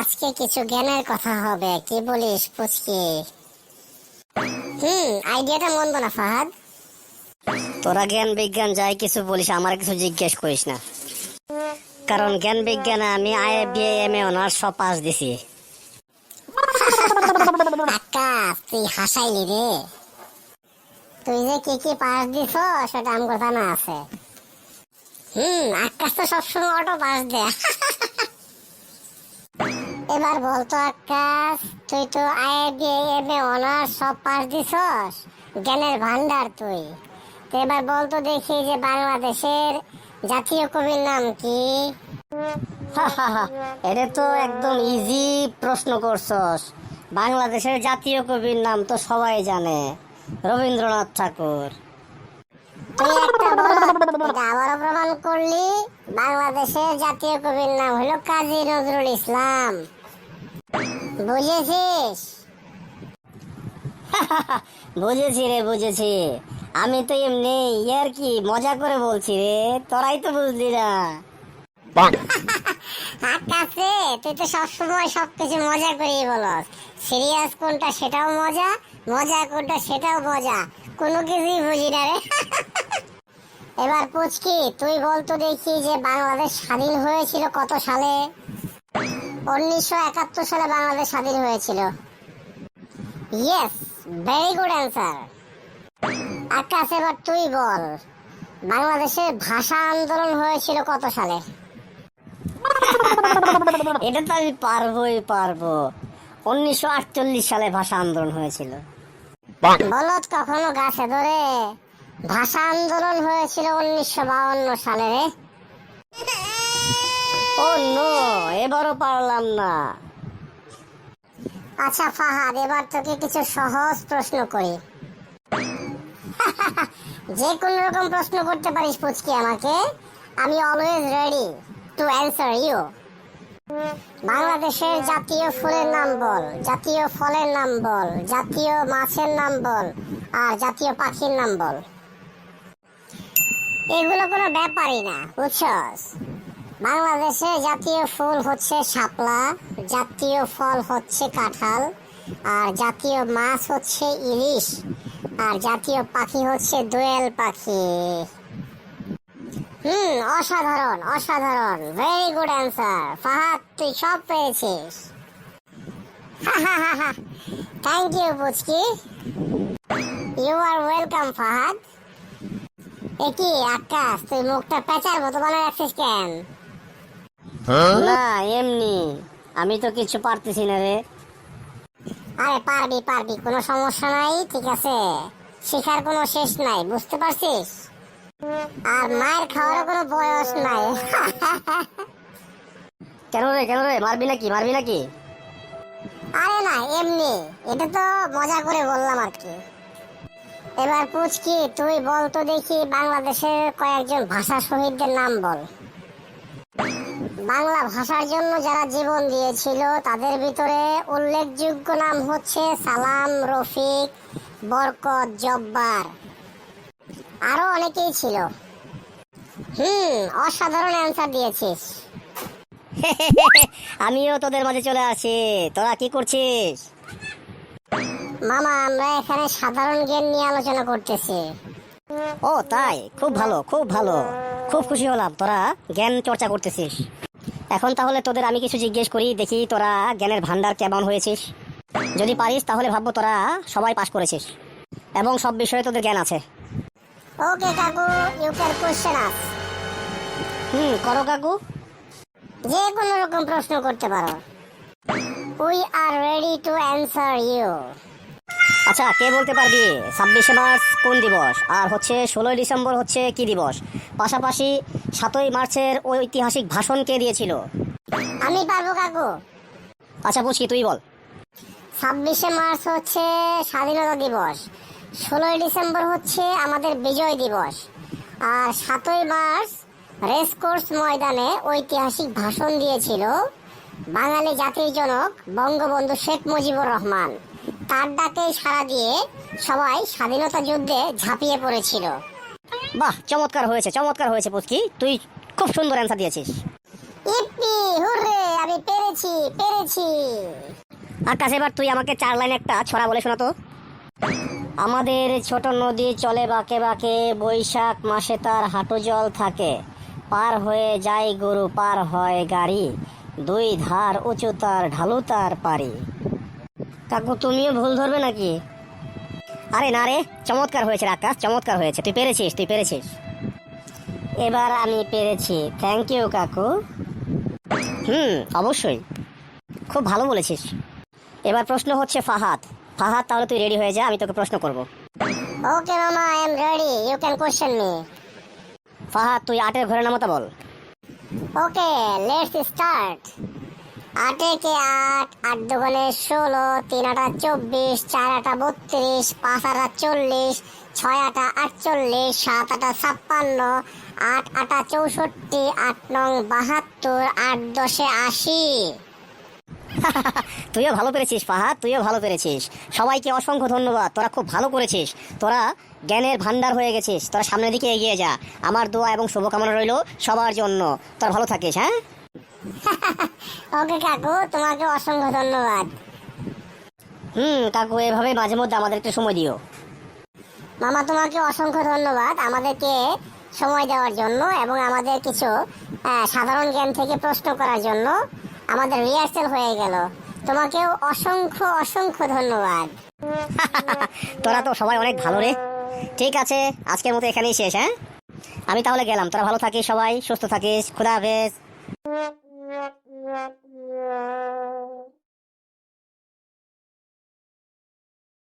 আজকে কিছু জ্ঞানের কথা হবে কি বলিস পুচকি? হুম আইডিয়াটা মন্দ না ফাহাদ। তোরা জ্ঞান বিজ্ঞান যাই কিছু বলিস আমার কিছু জিজ্ঞেস করিস না। কারণ জ্ঞান বিজ্ঞানে আমি I BA M A honours সব পাস দিছি। আকাশ তুই হাসাইলি রে। তুই যে কি কি পাস দিছ সেটা আমার জানা আছে। হুম আকাশ তো সবসময় অটো পাস দে এবার বলতো আকাশ, তুই তো আইএ এ অনার্স সব পাস দিছস, জ্ঞানের ভান্ডার তুই। তো এবার বলতো দেখি যে বাংলাদেশের জাতীয় কবির নাম কি? এটা তো একদম ইজি প্রশ্ন করছস। বাংলাদেশের জাতীয় কবির নাম তো সবাই জানে, রবীন্দ্রনাথ ঠাকুর। তুই একটা প্রমাণ করলি, বাংলাদেশের জাতীয় কবির নাম হলো কাজী নজরুল ইসলাম। বুঝেছিস? বুঝেছি রে, বুঝেছি। আমি তো এমনি ইয়ার কি মজা করে বলছি রে, তোরাই তো বুঝলি না। তুই তো সবসময় সবকিছু মজা বলস। সিরিয়াস কোনটা সেটাও মজা মজা কোনটা সেটাও মজা। কোনো কিছুই বুঝি না রে। এবার পুচকি, তুই বলতো দেখি যে বাংলাদেশ স্বাধীন হয়েছিল কত সালে? উনিশশো একাত্তর সালে বাংলাদেশ স্বাধীন হয়েছিল। Yes very good answer Akash, এবার তুই বল, বাংলাদেশের ভাষা আন্দোলন হয়েছিল কত সালে? এটা তো আমি পারবোই পারব। উনিশশো আটচল্লিশ সালে ভাষা আন্দোলন হয়েছিল। বলদ কখনো গাছে ধরে ভাষা আন্দোলন হয়েছিল উনিশশো বাউন্ন সালে এবারও পারলাম না। আচ্ছা ফাহাদ, এবার তোকে কিছু সহজ প্রশ্ন করি। যে কোনো রকম প্রশ্ন করতে পারিস পুচকি আমাকে। আমি always ready to answer you বাংলাদেশের জাতীয় ফুলের নাম বল, জাতীয় ফলের নাম বল, জাতীয় মাছের নাম বল, আর জাতীয় পাখির নাম বল। এগুলো কোনো ব্যাপারই না, বুঝছস? বাংলাদেশের জাতীয় ফুল হচ্ছে শাপলা, জাতীয় ফল হচ্ছে কাঁঠাল, আর জাতীয় মাছ হচ্ছে ইলিশ, আর জাতীয় পাখি হচ্ছে দোয়েল পাখি। হুম, অসাধারণ অসাধারণ ভেরি গুড অ্যান্সার ফাহাদ, তুই সব পেয়েছিস thank you পুচকি। You are welcome Fahad. একি, আকাশ, তুই মুখটা পেঁচার মতো বানায় রাখছিস কেন? না এমনি। আমি তো কিছু পারতেছি না রে। আরে পারবি পারবি কোনো সমস্যা নাই ঠিক আছে? শেখার কোনো শেষ নাই বুঝতে পারছিস? আর মায়ের খাওয়ারও কোনো বয়স নাই। কেন রে কেন রে মারবি নাকি মারবি নাকি? আরে না এমনি। এটা তো মজা করে বললাম আর কি। এবার পুচকি তুই বল তো দেখি বাংলাদেশের কয়েকজন ভাষা শহীদদের নাম বল। বাংলা ভাষার জন্য যারা জীবন দিয়েছিল তাদের ভিতরে উল্লেখযোগ্য নাম হচ্ছে সালাম রফিক বরকত জব্বার। আরও অনেকেই ছিল। হুম অসাধারণ অ্যান্সার দিয়েছিস। আমিও তোদের মাঝে চলে আসি। তোরা কি করছিস? মামা আমরা এখানে সাধারণ জ্ঞান নিয়ে আলোচনা করতেছি। ও তাই? খুব ভালো খুব ভালো। খুব খুশি হলাম। তোরা জ্ঞান চর্চা করতেছিস। এখন তাহলে তোদের আমি কিছু জিজ্ঞেস করি দেখি তোরা জ্ঞানের ভান্ডার কেমন হয়েছিস? যদি পারিস তাহলে ভাববো তোরা সবাই পাশ করেছিস। এবং সব বিষয়ে তোদের জ্ঞান আছে। ওকে কাকু you can question us hmm করো কাকু। যে কোনো রকম প্রশ্ন করতে পারো। We are ready to answer you আচ্ছা কে বলতে পারবি? ছাব্বিশে মার্চ কোন দিবস? আর হচ্ছে ষোলোই ডিসেম্বর হচ্ছে কি দিবস? পাশাপাশি সাতই মার্চের ঐতিহাসিক ভাষণ কে দিয়েছিল? আমি পারব কাকু। আচ্ছা বুঝি তুই বল। ছাব্বিশে মার্চ হচ্ছে স্বাধীনতা দিবস। ষোলোই ডিসেম্বর হচ্ছে আমাদের বিজয় দিবস। আর সাতই মার্চ রেস কোর্স ময়দানে ঐতিহাসিক ভাষণ দিয়েছিল বাঙালি জাতির জনক বঙ্গবন্ধু শেখ মুজিবুর রহমান। তার ডাকে সাড়া দিয়ে সবাই স্বাধীনতা যুদ্ধে ঝাঁপিয়ে পড়েছিল। বাহ চমৎকার হয়েছে চমৎকার হয়েছে পুচকি। তুই খুব সুন্দর অ্যান্সার দিয়েছিস। ইপ্পি হুররে আমি পেরেছি পেরেছি। আকাশ এবার তুই আমাকে চার লাইন একটা ছড়া বলে শোনা তো। আমাদের ছোট নদী চলে বাঁকে বাঁকে বৈশাখ মাসে তার হাঁটু জল থাকে। পার হয়ে যায় গরু পার হয় গাড়ি। দুই ধার উঁচু তার ঢালু তার পারি কাকু তুমিও ভুল ধরবে নাকি? আরে না রে চমৎকার হয়েছে আকাশ চমৎকার হয়েছে। তুই পেরেছিস তুই পেরেছিস। এবার আমি পেরেছি। থ্যাংক ইউ কাকু। হুম অবশ্যই। খুব ভালো বলেছিস। এবার প্রশ্ন হচ্ছে ফাহাদ। ফাহাদ তাহলে তুই রেডি হয়ে যা আমি তোকে প্রশ্ন করব। ওকে মামা I am ready you can question me Fahad তুই আটের ঘরের নামতা বল। ওকে লেটস স্টার্ট আটে কে আট আট দোকানে ষোলো, তিন আটা চব্বিশ, চার আটা বত্রিশ, পাঁচ আটা চল্লিশ, ছয় আটা আটচল্লিশ, সাত আটা ছাপ্পান্ন, আট আটা চৌষট্টি, আট নং বাহাত্তর, আট দশে আশি। তুইও ভালো পেরেছিস ফাহাদ তুইও ভালো পেরেছিস। সবাইকে অসংখ্য ধন্যবাদ, তোরা খুব ভালো করেছিস। তোরা জ্ঞানের ভান্ডার হয়ে গেছিস, তোরা সামনের দিকে এগিয়ে যা। আমার দোয়া এবং শুভকামনা রইল সবার জন্য। তোরা ভালো থাকিস হ্যাঁ? ওকে কাকু তোমাকে অসংখ্য ধন্যবাদ। হুম কাকু এভাবে মাঝে মধ্যে আমাদের একটু সময় দিও। মামা তোমাকে অসংখ্য ধন্যবাদ আমাদেরকে সময় দেওয়ার জন্য এবং আমাদের কিছু সাধারণ জ্ঞান থেকে প্রশ্ন করার জন্য আমাদের রিহার্সেল হয়ে গেল। তোমাকেও অসংখ্য অসংখ্য ধন্যবাদ। তোরা তো সবাই অনেক ভালো রে। ঠিক আছে আজকের মতো এখানেই শেষ হ্যাঁ? আমি তাহলে গেলাম। তোরা ভালো থাকিস সবাই সুস্থ থাকিস। খুদা হাফেজ। Yeah.